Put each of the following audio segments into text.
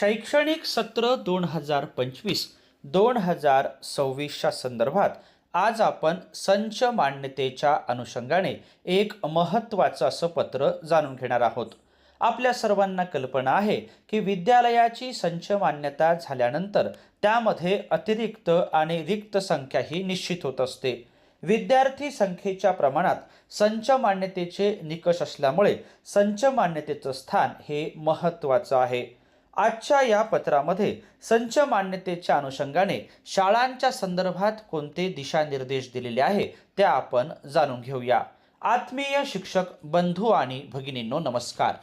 शैक्षणिक सत्र दोन हजार पंचवीस दोन हजार सव्वीसच्या संदर्भात आज आपण संच मान्यतेच्या अनुषंगाने एक महत्त्वाचं असं पत्र जाणून घेणार आहोत. आपल्या सर्वांना कल्पना आहे की विद्यालयाची संच मान्यता झाल्यानंतर त्यामध्ये अतिरिक्त आणि रिक्त संख्या ही निश्चित होत असते. विद्यार्थी संख्येच्या प्रमाणात संच मान्यतेचे निकष असल्यामुळे संच मान्यतेचं स्थान हे महत्त्वाचं आहे. आजच्या या पत्रामध्ये संच मान्यतेच्या अनुषंगाने शाळांच्या संदर्भात कोणते दिशानिर्देश दिलेले आहे ते आपण जाणून घेऊया. आत्मीय शिक्षक बंधू आणि भगिनींनो नमस्कार.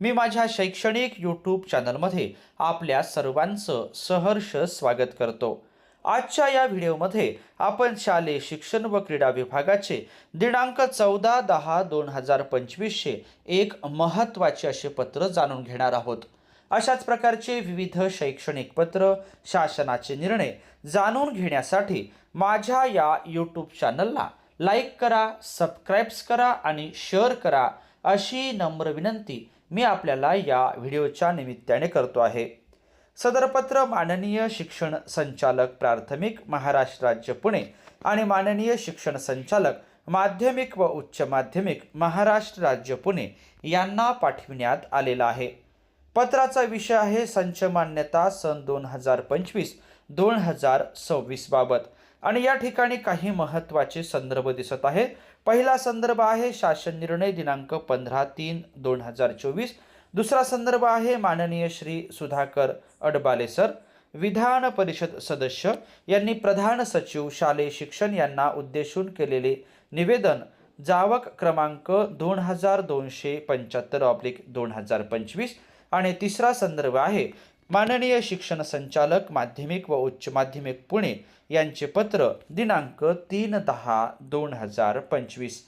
मी माझ्या शैक्षणिक यूट्यूब चॅनलमध्ये आपल्या सर्वांचं सहर्ष स्वागत करतो. आजच्या या व्हिडिओमध्ये आपण शालेय शिक्षण व क्रीडा विभागाचे दिनांक चौदा दहा दोन हजार पंचवीसचे एक महत्त्वाचे असे पत्र जाणून घेणार आहोत. अशाच प्रकारचे विविध शैक्षणिक पत्र शासनाचे निर्णय जाणून घेण्यासाठी माझ्या या यूट्यूब चॅनलला लाईक करा सबस्क्राईब्स करा आणि शेअर करा अशी नम्र विनंती मी आपल्याला या व्हिडिओच्या निमित्ताने करतो आहे. सदरपत्र माननीय शिक्षण संचालक प्राथमिक महाराष्ट्र राज्य पुणे आणि माननीय शिक्षण संचालक माध्यमिक व उच्च माध्यमिक महाराष्ट्र राज्य पुणे यांना पाठविण्यात आलेला आहे. पत्राचा विषय आहे संच मान्यता सन दोन हजार पंचवीस दोन हजार सव्वीस बाबत. आणि या ठिकाणी काही महत्त्वाचे संदर्भ दिसत आहेत. पहिला संदर्भ आहे शासन निर्णय दिनांक पंधरा तीन दोन हजार चोवीस. दुसरा संदर्भ आहे माननीय श्री सुधाकर अडबाले सर. विधान परिषद सदस्य यांनी प्रधान सचिव शालेय शिक्षण यांना उद्देशून केलेले निवेदन जावक क्रमांक दोन हजार दोनशे पंच्याहत्तर ऑब्लिक दोन हजार पंचवीस आणि तिसरा संदर्भ आहे. माननीय शिक्षण संचालक माध्यमिक व उच्च माध्यमिक पुणे यांचे पत्र दिनांक तीन दहा दोन हजार पंचवीस.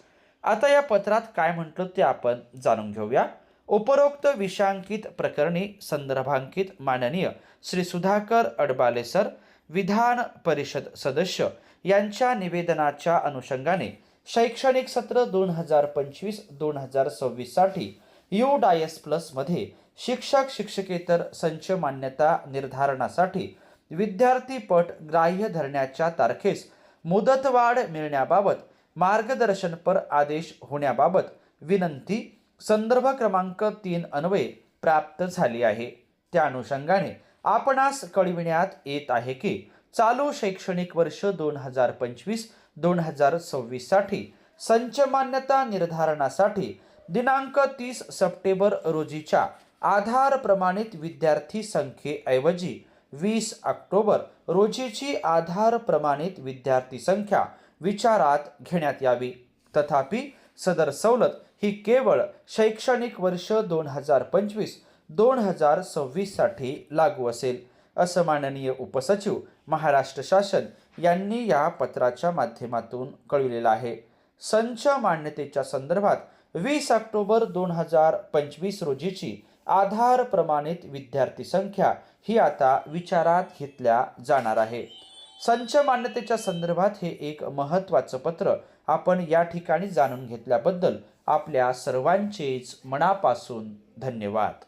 आता या पत्रात काय म्हटलं ते आपण जाणून घेऊया. उपरोक्त विषयांकित प्रकरणी संदर्भांकित माननीय श्री सुधाकर अडबाले सर विधान परिषद सदस्य यांच्या निवेदनाच्या अनुषंगाने शैक्षणिक सत्र दोन हजार पंचवीस दोन हजार सव्वीससाठी यू डायस प्लसमध्ये शिक्षक शिक्षकेतर संच मान्यता निर्धारणासाठी विद्यार्थीपट ग्राह्य धरण्याच्या तारखेस मुदतवाढ मिळण्याबाबत मार्गदर्शनपर आदेश होण्याबाबत विनंती संदर्भ क्रमांक तीन अन्वये प्राप्त झाली आहे. त्या अनुषंगाने आपणास कळविण्यात येत आहे की चालू शैक्षणिक वर्ष दोन हजार पंचवीस दोन हजार सव्वीससाठी संच मान्यता निर्धारणासाठी दिनांक तीस सप्टेंबर रोजीच्या आधार प्रमाणित विद्यार्थी संख्येऐवजी वीस ऑक्टोबर रोजीची आधार प्रमाणित विद्यार्थी संख्या विचारात घेण्यात यावी. तथापि सदर सवलत ही केवळ शैक्षणिक वर्ष दोन हजार पंचवीस दोन हजार सव्वीससाठी लागू असेल असं माननीय उपसचिव महाराष्ट्र शासन यांनी या पत्राच्या माध्यमातून कळविलेलं आहे. संच मान्यतेच्या संदर्भात वीस ऑक्टोबर दोन हजार पंचवीस रोजीची आधार प्रमाणित विद्यार्थी संख्या ही आता विचारात घेतल्या जाणार आहे. संच मान्यतेच्या संदर्भात हे एक महत्त्वाचं पत्र आपण या ठिकाणी जाणून घेतल्याबद्दल आपल्या सर्वांचेच मनापासून धन्यवाद.